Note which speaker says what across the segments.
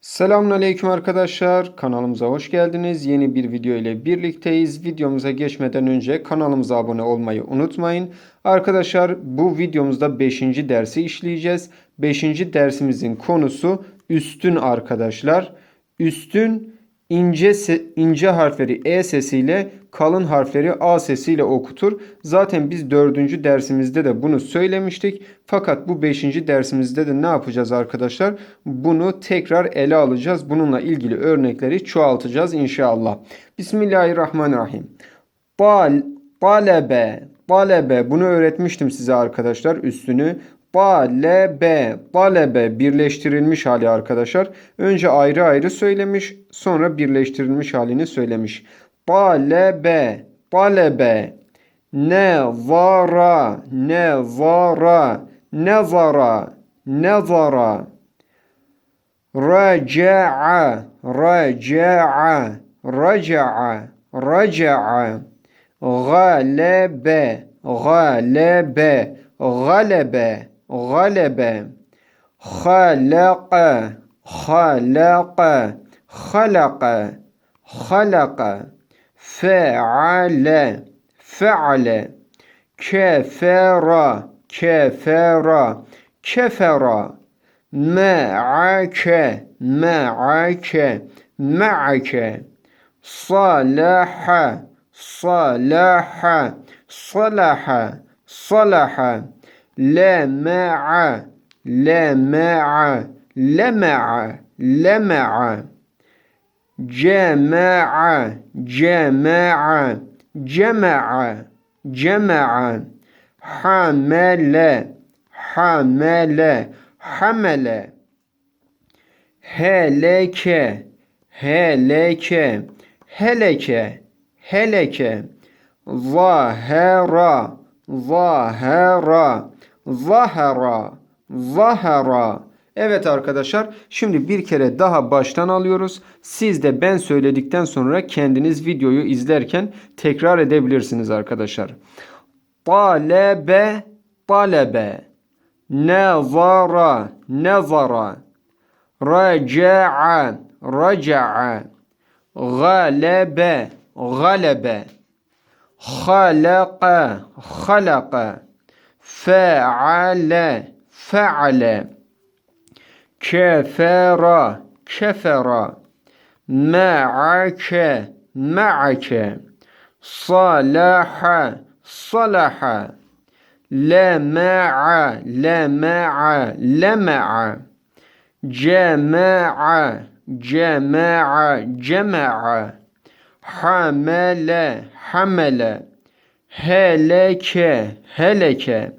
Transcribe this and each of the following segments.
Speaker 1: Selamünaleyküm arkadaşlar. Kanalımıza hoş geldiniz. Yeni bir video ile birlikteyiz. Videomuza geçmeden önce kanalımıza abone olmayı unutmayın. Arkadaşlar bu videomuzda 5. dersi işleyeceğiz. 5. dersimizin konusu üstün arkadaşlar. Üstün ince ince harfleri E sesiyle kalın harfleri A sesiyle okutur. Zaten biz dördüncü dersimizde de bunu söylemiştik. Fakat bu beşinci dersimizde de ne yapacağız arkadaşlar? Bunu tekrar ele alacağız. Bununla ilgili örnekleri çoğaltacağız inşallah. Bismillahirrahmanirrahim. Bal, balebe, balebe bunu öğretmiştim size arkadaşlar üstünü. Balebe, balebe birleştirilmiş hali arkadaşlar. Önce ayrı ayrı söylemiş, sonra birleştirilmiş halini söylemiş. Balebe, balebe. Nevara, nevara, nevara, nevara. Raca'a, raca'a, raca'a, raca'a. Galebe, galebe, galebe, galebe. Khalaqa, khalaqa, khalaqa, khalaqa. Fe'ale, fe'ale. Kefera, kefera, kefera. Ma'ake, ma'ake, ma'ake. Salaha, salaha salaha salaha. Lema'a lema'a lema'a lema'a. Cema'a cema'a cema'a cema'a. Hamele hamele hamele. Heleke heleke heleke heleke zahera zahera zahera zahera. Evet arkadaşlar şimdi bir kere daha baştan alıyoruz. Siz de ben söyledikten sonra kendiniz videoyu izlerken tekrar edebilirsiniz arkadaşlar. Talebe talebe. Nezara nezara. Raca'a raca'a galebe galebe Halaka halaka Fe'ale fe'ale kefera kefera ma'ake ma'ake salaha salaha lema'a lema'a lema'a cema'a cema'a cema'a hamele hamele heleke heleke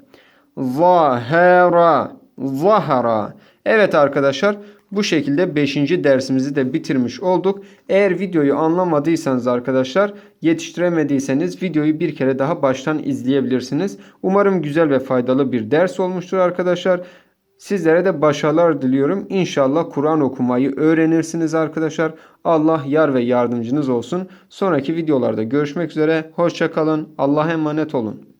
Speaker 1: zahara zahara Evet arkadaşlar bu şekilde 5. dersimizi de bitirmiş olduk. Eğer videoyu anlamadıysanız arkadaşlar yetiştiremediyseniz videoyu bir kere daha baştan izleyebilirsiniz. Umarım güzel ve faydalı bir ders olmuştur arkadaşlar. Sizlere de başarılar diliyorum. İnşallah Kur'an okumayı öğrenirsiniz arkadaşlar. Allah yar ve yardımcınız olsun. Sonraki videolarda görüşmek üzere. Hoşçakalın. Allah'a emanet olun.